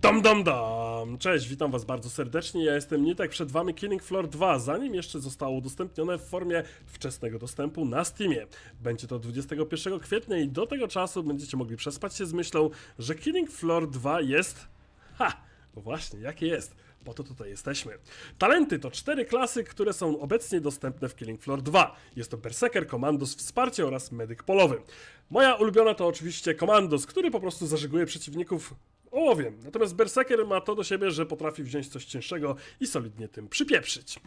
Dam dam dam! Cześć, witam was bardzo serdecznie. Ja jestem Nitek, przed wami Killing Floor 2, zanim jeszcze zostało udostępnione w formie wczesnego dostępu na Steamie. Będzie to 21 kwietnia i do tego czasu będziecie mogli przespać się z myślą, że Killing Floor 2 jest... Ha! Właśnie, jakie jest? Po to tutaj jesteśmy. Talenty to cztery klasy, które są obecnie dostępne w Killing Floor 2. Jest to Berserker, Komandos, Wsparcie oraz Medyk Polowy. Moja ulubiona to oczywiście Komandos, który po prostu zażyguje przeciwników ołowiem. Natomiast Berserker ma to do siebie, że potrafi wziąć coś cięższego i solidnie tym przypieprzyć.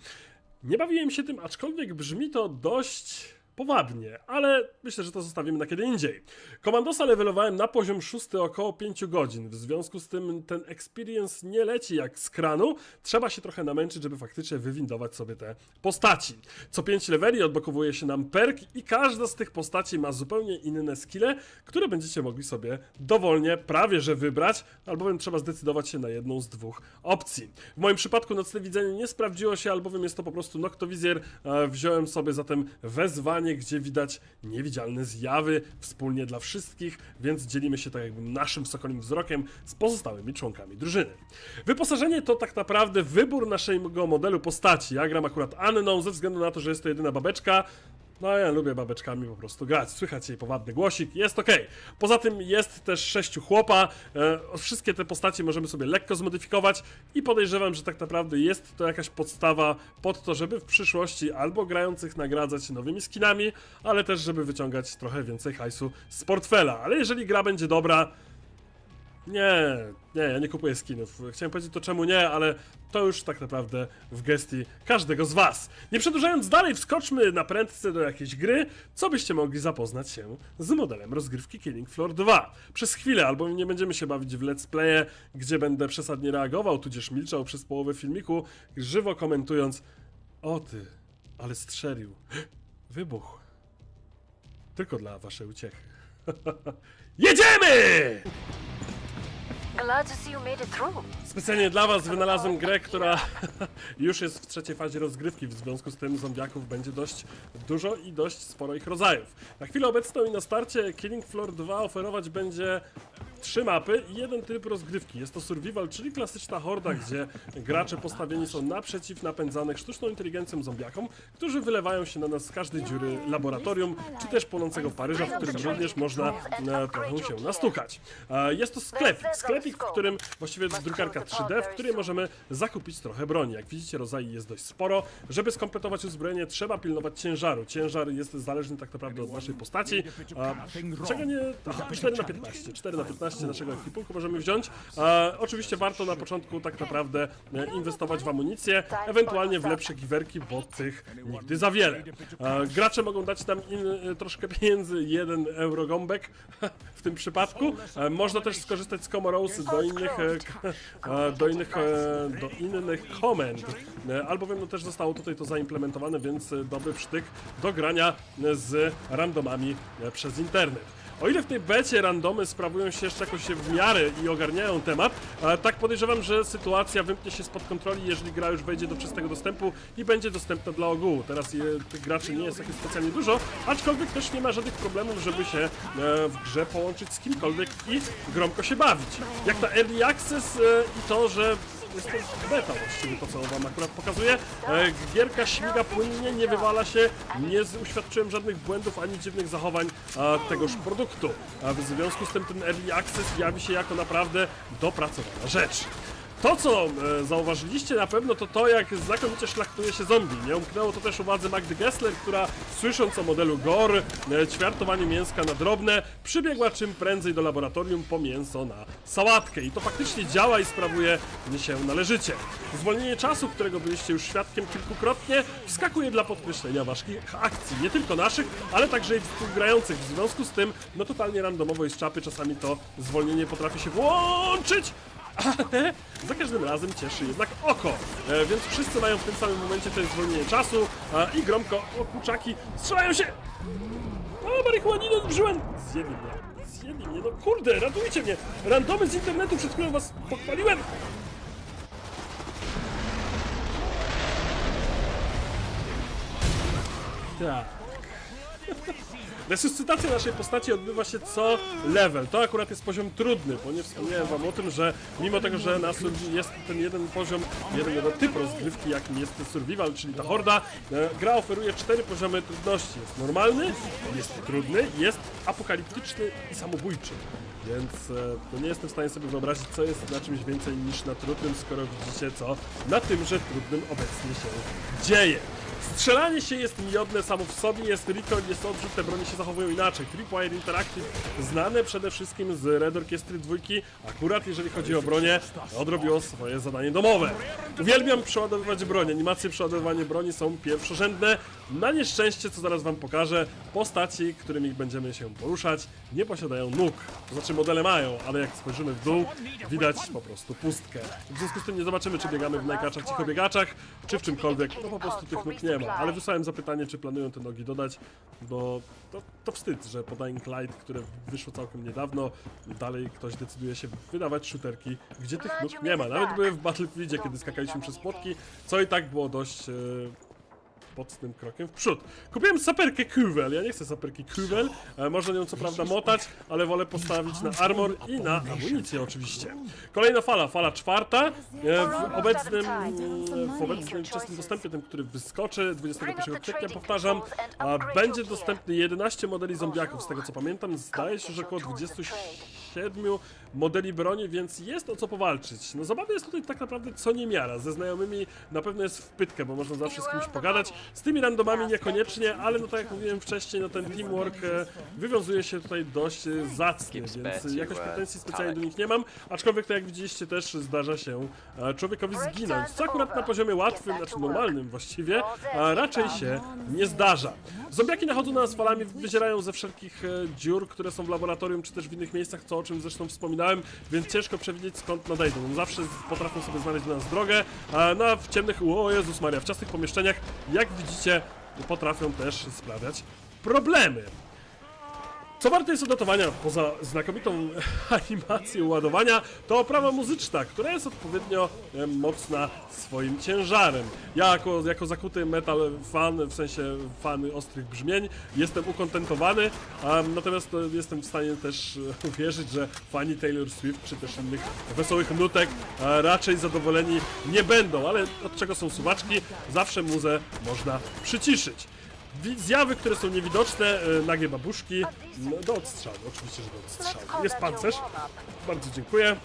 Nie bawiłem się tym, aczkolwiek brzmi to dość powabnie, ale myślę, że to zostawimy na kiedy indziej. Komandosa levelowałem na poziom 6 około 5 godzin, w związku z tym ten experience nie leci jak z kranu, trzeba się trochę namęczyć, żeby faktycznie wywindować sobie te postaci. Co 5 leveli odblokowuje się nam perk i każda z tych postaci ma zupełnie inne skille, które będziecie mogli sobie dowolnie prawie że wybrać, albowiem trzeba zdecydować się na jedną z dwóch opcji. W moim przypadku nocne widzenie nie sprawdziło się, albowiem jest to po prostu noktowizjer, e, wziąłem sobie zatem wezwanie, gdzie widać niewidzialne zjawy wspólnie dla wszystkich, więc dzielimy się tak jakby naszym sokolim wzrokiem z pozostałymi członkami drużyny. Wyposażenie to tak naprawdę wybór naszego modelu postaci. Ja gram akurat Anną ze względu na to, że jest to jedyna babeczka, no ja lubię babeczkami po prostu grać. Słychać jej powabny głosik, jest ok. Poza tym jest też sześciu chłopa. E, wszystkie te postacie możemy sobie lekko zmodyfikować i podejrzewam, że tak naprawdę jest to jakaś podstawa pod to, żeby w przyszłości albo grających nagradzać nowymi skinami, ale też żeby wyciągać trochę więcej hajsu z portfela. Ale jeżeli gra będzie dobra, nie, nie, ja nie kupuję skinów. Chciałem powiedzieć to czemu nie, ale to już tak naprawdę w gestii każdego z was. Nie przedłużając dalej, wskoczmy na prędce do jakiejś gry, co byście mogli zapoznać się z modelem rozgrywki Killing Floor 2. Przez chwilę, albo nie będziemy się bawić w let's playe, gdzie będę przesadnie reagował, tudzież milczał przez połowę filmiku, żywo komentując O ty, ale strzelił. Wybuch. Tylko dla waszej uciechy. Jedziemy! Glad to see you made it through. Specjalnie dla was wynalazłem grę, która już jest w trzeciej fazie rozgrywki, w związku z tym zombiaków będzie dość dużo i dość sporo ich rodzajów. Na chwilę obecną i na starcie Killing Floor 2 oferować będzie trzy mapy i jeden tryb rozgrywki. Jest to survival, czyli klasyczna horda, gdzie gracze postawieni są naprzeciw napędzanych sztuczną inteligencją zombiakom, którzy wylewają się na nas z każdej dziury laboratorium, czy też płonącego Paryża, w którym również można e, trochę się nastukać. E, jest to sklepik, sklepik, w którym właściwie jest drukarka 3D, w której możemy zakupić trochę broni. Jak widzicie, rodzajów jest dość sporo. Żeby skompletować uzbrojenie, trzeba pilnować ciężaru. Ciężar jest zależny tak naprawdę od naszej postaci. A, czego nie... Aha, 4 na 15. 4 na 15 naszego ekwipunku możemy wziąć. A, oczywiście warto na początku tak naprawdę e, inwestować w amunicję, ewentualnie w lepsze giwerki, bo tych nigdy za wiele. A, gracze mogą dać nam in, e, troszkę pieniędzy, 1 euro gąbek w tym przypadku. E, można też skorzystać z Comoros do innych, do innych, e, do innych komend. E, Albowiem no, też zostało tutaj to zaimplementowane, więc e, dobry przytyk do grania z randomami przez internet. O ile w tej becie randomy sprawują się jeszcze jakoś w miarę i ogarniają temat, e, tak podejrzewam, że sytuacja wymknie się spod kontroli, jeżeli gra już wejdzie do czystego dostępu i będzie dostępna dla ogółu. Teraz je, tych graczy nie jest jakoś specjalnie dużo, aczkolwiek też nie ma żadnych problemów, żeby się e, w grze połączyć z kimkolwiek i gromko się bawić. Jak na Early Access e, i to, że jest to beta właściwie to, co wam akurat pokazuję. E, gierka śmiga płynnie, nie wywala się, nie uświadczyłem żadnych błędów ani dziwnych zachowań e, tegoż produktu. W związku z tym ten Early Access jawi się jako naprawdę dopracowana rzecz. To, co e, zauważyliście na pewno, to to, jak znakomicie szlachtuje się zombie. Nie umknęło to też uwadze Magdy Gessler, która słysząc o modelu GOR, e, ćwiartowaniu mięska na drobne, przybiegła czym prędzej do laboratorium po mięso na sałatkę. I to faktycznie działa i sprawuje się należycie. Zwolnienie czasu, którego byliście już świadkiem kilkukrotnie, wskakuje dla podkreślenia waszych akcji. Nie tylko naszych, ale także i współgrających. W związku z tym, no totalnie randomowo i z czapy czasami to zwolnienie potrafi się włączyć, za każdym razem cieszy jednak oko. E, więc wszyscy mają w tym samym momencie też zwolnienie czasu a, i gromko, o kurczaki, strzelają się! O, marihuanino odbrzyłem! Zjedli mnie, zjedli mnie, no kurde, ratujcie mnie! Randomy z internetu, przed chwilą was pochwaliłem! Tak. Resuscytacja naszej postaci odbywa się co level. To akurat jest poziom trudny, bo nie wspomniałem wam o tym, że mimo tego, że na Survi jest ten jeden poziom, jeden, jeden typ rozgrywki, jakim jest survival, czyli ta horda, e, gra oferuje cztery poziomy trudności. Jest normalny, jest trudny, jest apokaliptyczny i samobójczy. Więc no nie jestem w stanie sobie wyobrazić, co jest na czymś więcej niż na trudnym, skoro widzicie, co na tymże trudnym obecnie się dzieje. Strzelanie się jest miodne samo w sobie, jest recoil, jest odrzut, te broni się zachowują inaczej. Tripwire Interactive, znane przede wszystkim z Red Orchestry 2, akurat jeżeli chodzi o bronię, odrobiło swoje zadanie domowe. Uwielbiam przeładowywać broń, animacje przeładowywania broni są pierwszorzędne. Na nieszczęście, co zaraz wam pokażę, postaci, którymi będziemy się poruszać, nie posiadają nóg. To znaczy modele mają, ale jak spojrzymy w dół, widać po prostu pustkę. W związku z tym nie zobaczymy, czy biegamy w najkaczach, cichobiegaczach, czy w czymkolwiek, no po prostu tych nóg nie ma. Ale wysłałem zapytanie, czy planują te nogi dodać, bo to, to wstyd, że po Dying Light, które wyszło całkiem niedawno, dalej ktoś decyduje się wydawać shooterki, gdzie tych nóg nie ma. Nawet były w Battlefieldzie, kiedy skakaliśmy przez płotki, co i tak było dość... E, mocnym krokiem w przód. Kupiłem saperkę Kuvel. Ja nie chcę saperki Kuvel. E, można nią co prawda motać, ale wolę postawić na armor i na amunicję oczywiście. Kolejna fala, fala czwarta. E, w obecnym, w obecnym wczesnym dostępie, tym, który wyskoczy 21 kwietnia, powtarzam, będzie dostępny 11 modeli zombiaków. Z tego co pamiętam, zdaje się, że około 27 modeli broni, więc jest o co powalczyć. No zabawy jest tutaj tak naprawdę co niemiara. Ze znajomymi na pewno jest w pytkę, bo można zawsze z kimś pogadać. Z tymi randomami niekoniecznie, ale no tak jak mówiłem wcześniej, no ten teamwork e, wywiązuje się tutaj dość e, zacnie, więc jakoś pretensji specjalnie do nich nie mam, aczkolwiek to jak widzieliście też zdarza się e, człowiekowi zginąć, co akurat na poziomie łatwym, znaczy normalnym właściwie, raczej się nie zdarza. Zombiaki nachodzą na nas falami, wyzierają ze wszelkich e, dziur, które są w laboratorium, czy też w innych miejscach, co o czym zresztą wspominałem, więc ciężko przewidzieć skąd nadejdą. Zawsze potrafią sobie znaleźć do nas drogę, a no, a w ciemnych, o Jezus Maria, w ciasnych pomieszczeniach, jak widzicie, potrafią też sprawiać problemy. Co warte jest odnotowania, poza znakomitą animacją ładowania, to oprawa muzyczna, która jest odpowiednio mocna swoim ciężarem. Ja jako, jako zakuty metal fan, w sensie fan ostrych brzmień, jestem ukontentowany, a, natomiast e, jestem w stanie też e, uwierzyć, że fani Taylor Swift czy też innych wesołych nutek e, raczej zadowoleni nie będą, ale od czego są suwaczki, zawsze muzę można przyciszyć. Zjawy, które są niewidoczne, e, nagie babuszki, no, do odstrzału, oczywiście, że do odstrzału. Jest pancerz, bardzo dziękuję.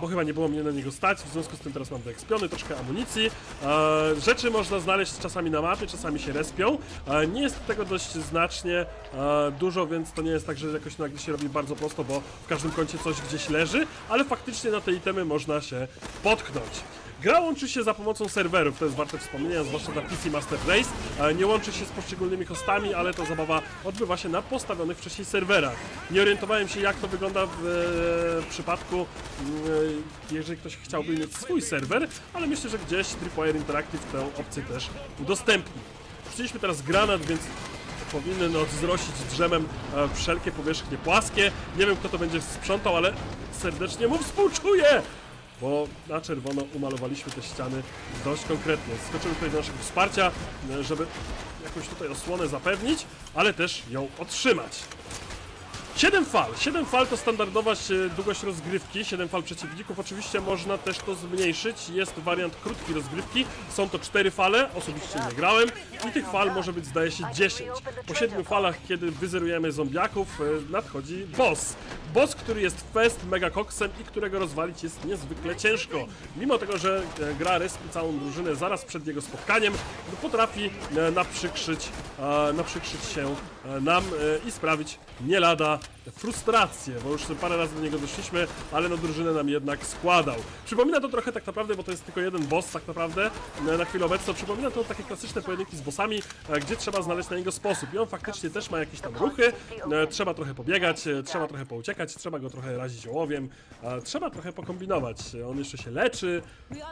Bo chyba nie było mnie na niego stać, w związku z tym teraz mam wyekspiony, troszkę amunicji. E, rzeczy można znaleźć czasami na mapie, czasami się respią. E, nie jest tego dość znacznie dużo, więc to nie jest tak, że jakoś nagle się robi bardzo prosto, bo w każdym kącie coś gdzieś leży, ale faktycznie na te itemy można się potknąć. Gra łączy się za pomocą serwerów, to jest warte wspomnienia, zwłaszcza na PC Master Race. E, Nie łączy się z poszczególnymi hostami, ale to zabawa odbywa się na postawionych wcześniej serwerach. Nie orientowałem się, jak to wygląda w e, przypadku, mm, e, jeżeli ktoś chciałby mieć swój serwer, ale myślę, że gdzieś Tripwire Interactive tę opcję też udostępni. Wrzuciliśmy teraz granat, więc powinien odwzrosić drzemem wszelkie powierzchnie płaskie. Nie wiem, kto to będzie sprzątał, ale serdecznie mu współczuję! Bo na czerwono umalowaliśmy te ściany dość konkretnie. Skoczymy tutaj do naszego wsparcia, e, żeby jakąś tutaj osłonę zapewnić, ale też ją otrzymać. 7 fal. 7 fal to standardowa się- długość rozgrywki, 7 fal przeciwników. Oczywiście można też to zmniejszyć. Jest wariant krótkiej rozgrywki. Są to 4 fale, osobiście nie grałem. I tych fal może być zdaje się 10. Po 7 falach, kiedy wyzerujemy zombiaków, e, nadchodzi boss. Boss, który jest fest mega koksem i którego rozwalić jest niezwykle ciężko. Mimo tego, że e, gra respi całą drużynę zaraz przed jego spotkaniem, potrafi e, naprzykrzyć, e, naprzykrzyć się e, nam e, i sprawić nie lada frustrację, bo już parę razy do niego doszliśmy, ale no drużynę nam jednak składał. Przypomina to trochę tak naprawdę, bo to jest tylko jeden boss tak naprawdę e, na chwilę obecną, przypomina to takie klasyczne pojedynki z bossami, e, gdzie trzeba znaleźć na niego sposób. I on faktycznie też ma jakieś tam ruchy, e, trzeba trochę pobiegać, e, trzeba trochę pouciekać, trzeba go trochę razić ołowiem, e, trzeba trochę pokombinować, E, on jeszcze się leczy,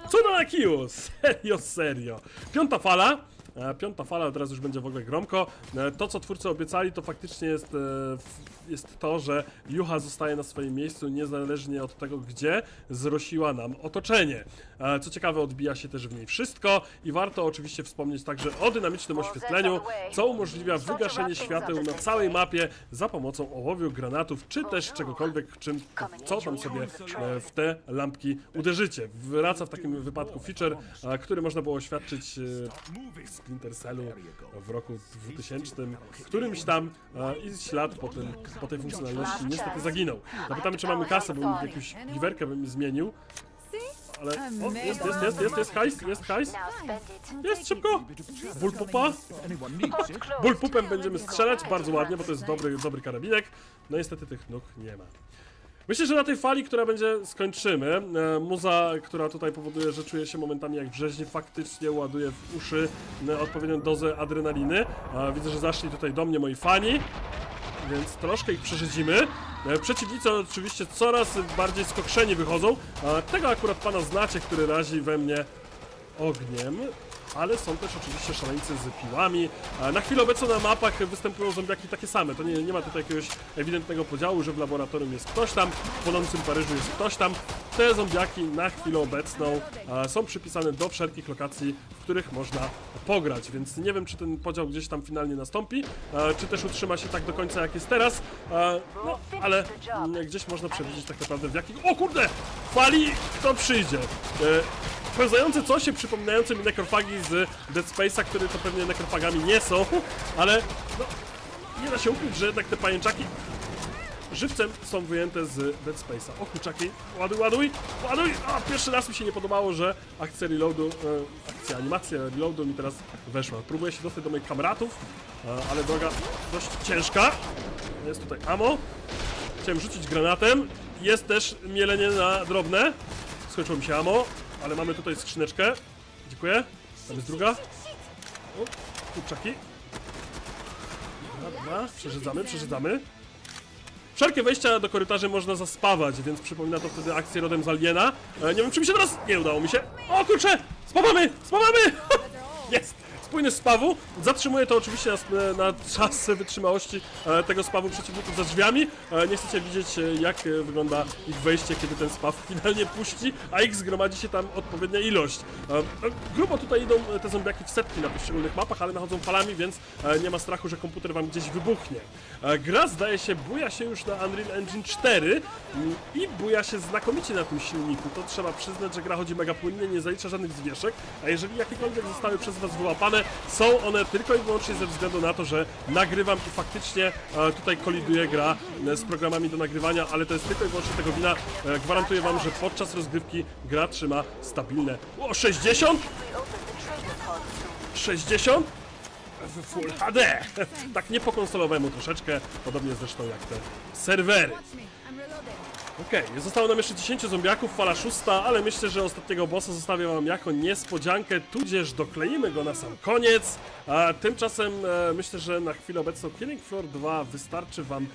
co na kiju, serio, serio. Piąta fala, E, piąta fala, teraz już będzie w ogóle gromko. E, to, co twórcy obiecali, to faktycznie jest, e, jest to, że Juha zostaje na swoim miejscu niezależnie od tego, gdzie zrosiła nam otoczenie. E, co ciekawe, odbija się też w niej wszystko i warto oczywiście wspomnieć także o dynamicznym oświetleniu, co umożliwia wygaszenie świateł na całej mapie za pomocą ołowiu, granatów, czy też czegokolwiek, czym, co tam sobie e, w te lampki uderzycie. Wraca w takim wypadku feature, który można było oświadczyć e, w Splinter Cellu w roku 2000, którymś tam i ślad po, tym, po tej funkcjonalności niestety zaginął. Zapytamy, czy mamy kasę, bo jakąś giwerkę bym zmienił. Ale o, jest, jest, jest, jest, jest hajs, jest hajs. Jest szybko! Ból pupa! Ból pupem będziemy strzelać bardzo ładnie, bo to jest dobry, dobry karabinek. No niestety tych nóg nie ma. Myślę, że na tej fali, która będzie, skończymy. E, muza, która tutaj powoduje, że czuję się momentami jak w rzeźni, faktycznie ładuje w uszy e, odpowiednią dozę adrenaliny. E, widzę, że zaszli tutaj do mnie moi fani, więc troszkę ich przeżydzimy. E, przeciwnicy oczywiście coraz bardziej skokrzeni wychodzą. E, tego akurat pana znacie, który razi we mnie ogniem, ale są też oczywiście szaleńcy z piłami. A Na chwilę obecną na mapach występują zombiaki takie same. To nie, nie ma tutaj jakiegoś ewidentnego podziału, że w laboratorium jest ktoś tam, w płonącym Paryżu jest ktoś tam. Te zombiaki na chwilę obecną a, są przypisane do wszelkich lokacji, w których można pograć, więc nie wiem, czy ten podział gdzieś tam finalnie nastąpi, a, czy też utrzyma się tak do końca, jak jest teraz, a, no, ale mm, gdzieś można przewidzieć tak naprawdę w jakich... O kurde! Fali kto przyjdzie. E, Pełzające coś, przypominające mi nekrofagi z Dead Space'a, które to pewnie nekrofagami nie są, ale no, nie da się ukryć, że jednak te pajęczaki żywcem są wyjęte z Dead Space'a. O kurczaki, ładuj, ładuj, ładuj! A, pierwszy raz mi się nie podobało, że akcja reloadu, e, akcja, animacja reloadu mi teraz weszła. Próbuję się dostać do moich kamratów, e, ale droga dość ciężka. Jest tutaj ammo. Chciałem rzucić granatem. Jest też mielenie na drobne. Skończyło mi się ammo, ale mamy tutaj skrzyneczkę. Dziękuję. Tam jest druga. O, kurczaki. Dwa, dwa. Przeżydzamy, przeżydzamy. Wszelkie wejścia do korytarzy można zaspawać, więc przypomina to wtedy akcję rodem z Aliena. E, nie wiem, czy mi się teraz... Nie udało mi się. O kurczę! Spawamy! Spawamy! Jest! Spójny spawu. Zatrzymuje to oczywiście na, na czas wytrzymałości e, tego spawu przeciwników za drzwiami. E, nie chcecie widzieć, e, jak wygląda ich wejście, kiedy ten spaw finalnie puści, a ich zgromadzi się tam odpowiednia ilość. Grubo tutaj idą te zombiaki w setki na poszczególnych mapach, ale nachodzą falami, więc nie ma strachu, że komputer wam gdzieś wybuchnie. Gra zdaje się buja się już na Unreal Engine 4 mm, i buja się znakomicie na tym silniku. To trzeba przyznać, że gra chodzi mega płynnie, nie zalicza żadnych zwieszek, a jeżeli jakiekolwiek zostały przez was wyłapane, są one tylko i wyłącznie ze względu na to, że nagrywam i faktycznie e, tutaj koliduje gra e, z programami do nagrywania, ale to jest tylko i wyłącznie tego wina. E, gwarantuję wam, że podczas rozgrywki gra trzyma stabilne. O, 60? We open the trading pod soon. 60? W Full HD! tak nie po konsolowemu troszeczkę, podobnie zresztą jak te serwery. Okej, zostało nam jeszcze 10 zombiaków, fala szósta, ale myślę, że ostatniego bossa zostawię wam jako niespodziankę, tudzież dokleimy go na sam koniec. A tymczasem e, myślę, że na chwilę obecną Killing Floor 2 wystarczy wam e,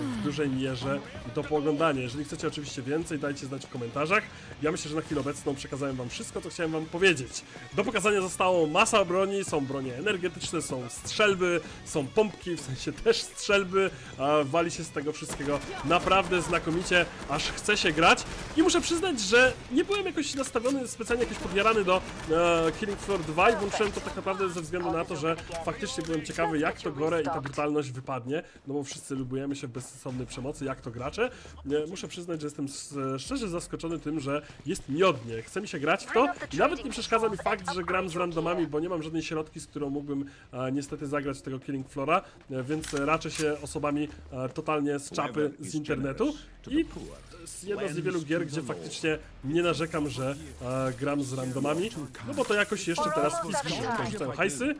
w dużej mierze do pooglądania. Jeżeli chcecie oczywiście więcej, dajcie znać w komentarzach. Ja myślę, że na chwilę obecną przekazałem wam wszystko, co chciałem wam powiedzieć. Do pokazania zostało masa broni, są bronie energetyczne, są strzelby, są pompki, w sensie też strzelby, a wali się z tego wszystkiego naprawdę znakomicie, aż chce się grać. I muszę przyznać, że nie byłem jakoś nastawiony, specjalnie jakoś podjarany do e, Killing Floor 2 i włączyłem to tak naprawdę ze względu na to, że faktycznie byłem ciekawy, jak to gore i ta brutalność wypadnie, no bo wszyscy lubujemy się w bezsensownej przemocy, jak to gracze. Nie, muszę przyznać, że jestem s- szczerze zaskoczony tym, że jest miodnie. Chce mi się grać w to i nawet nie przeszkadza mi fakt, że gram z randomami, bo nie mam żadnej środki, z którą mógłbym e, niestety zagrać tego Killing Flora, e, więc raczę się osobami e, totalnie z czapy z internetu i to jest jedna z niewielu gier, gdzie faktycznie nie narzekam, że e, gram z randomami, no bo to jakoś jeszcze teraz iskrzy, rzucają hajsy.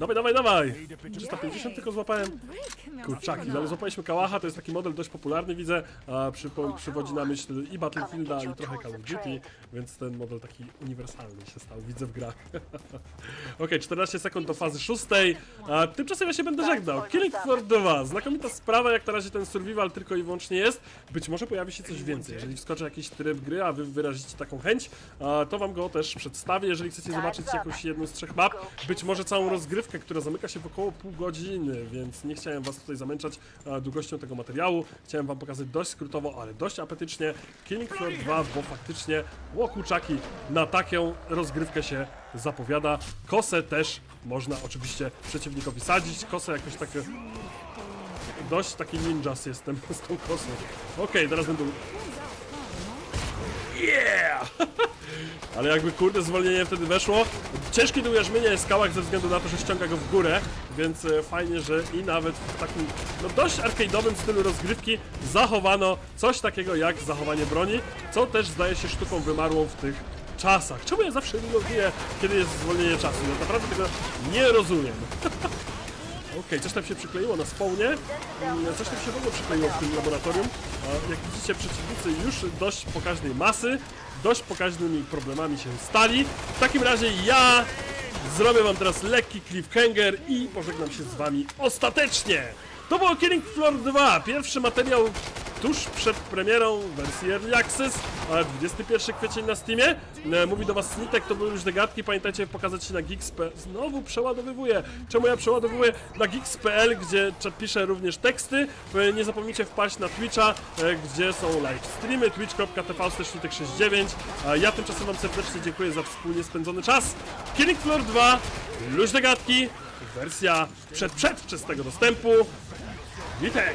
Dawaj, dawaj, dawaj! 350 tylko złapałem. Kurczaki, ale złapaliśmy Kałacha, to jest taki model dość popularny, widzę. A przypo, przywodzi na myśl i Battlefielda, i trochę Call of Duty, więc ten model taki uniwersalny się stał, widzę w grach. Okej, 14 sekund do fazy szóstej. A tymczasem ja się będę żegnał. Killing Floor 2. Znakomita sprawa, jak na razie ten survival tylko i wyłącznie jest. Być może pojawi się coś więcej. Jeżeli wskoczy jakiś tryb gry, a wy wyrazicie taką chęć, to wam go też przedstawię. Jeżeli chcecie zobaczyć jakąś jedną z trzech map, być może całą rozgrywkę, która zamyka się w około pół godziny, więc nie chciałem was tutaj zamęczać a, długością tego materiału. Chciałem wam pokazać dość skrótowo, ale dość apetycznie Killing Floor 2, bo faktycznie łokuczaki na taką rozgrywkę się zapowiada. Kosę też można oczywiście przeciwnikowi sadzić. Kosę jakoś takie... Dość taki ninjas jestem z tą kosą. Okej, teraz będą... Yeah! Ale jakby kurde zwolnienie wtedy weszło. Ciężki do ujarzmienia jest skałach ze względu na to, że ściąga go w górę, więc e, fajnie, że i nawet w takim no dość arcade'owym stylu rozgrywki zachowano coś takiego jak zachowanie broni, co też zdaje się sztuką wymarłą w tych czasach. Czemu ja zawsze reloguję, kiedy jest zwolnienie czasu? Ja naprawdę tego nie rozumiem. Okej, coś tam się przykleiło na spawnie. Mm, Coś tam się w ogóle przykleiło w tym laboratorium. A Jak widzicie, przeciwnicy już dość pokaźnej masy, dość pokaźnymi problemami się stali. W takim razie ja zrobię wam teraz lekki cliffhanger i pożegnam się z wami ostatecznie. To było Killing Floor 2, pierwszy materiał tuż przed premierą wersji Early Access, a 21 kwiecień na Steamie. E, Mówi do was Snitek, to były już te gadki, pamiętajcie pokazać się na Geeks.pl. Znowu przeładowywuję. Czemu ja przeładowuję na Geeks.pl, gdzie piszę również teksty. E, Nie zapomnijcie wpaść na Twitcha, e, gdzie są live streamy, twitch.tv 69. A ja tymczasem wam serdecznie dziękuję za wspólnie spędzony czas. Killing Floor 2, luźne gadki, wersja przed przedwczesnego dostępu. Witek!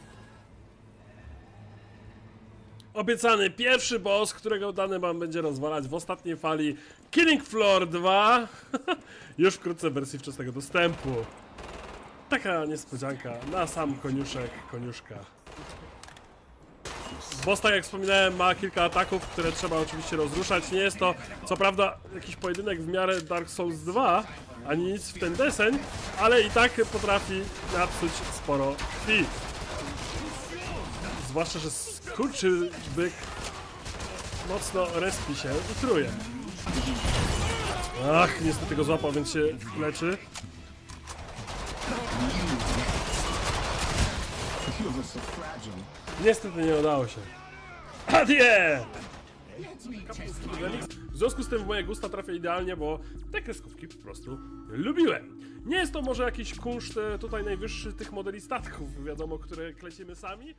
Obiecany pierwszy boss, którego dany wam będzie rozwalać w ostatniej fali Killing Floor 2. Już wkrótce w wersji wczesnego dostępu. Taka niespodzianka na sam koniuszek, koniuszka. Boss, tak jak wspominałem, ma kilka ataków, które trzeba oczywiście rozruszać. Nie jest to, co prawda, jakiś pojedynek w miarę Dark Souls 2, ani nic w ten deseń, ale i tak potrafi napsuć sporo krwi. Zwłaszcza, że skurczy byk mocno respi się i truje. Ach, niestety go złapał, więc się leczy. Niestety nie udało się. Adie! W związku z tym w moje gusta trafia idealnie, bo te kreskówki po prostu lubiłem. Nie jest to może jakiś kunszt e, tutaj najwyższy tych modeli statków, wiadomo, które klecimy sami,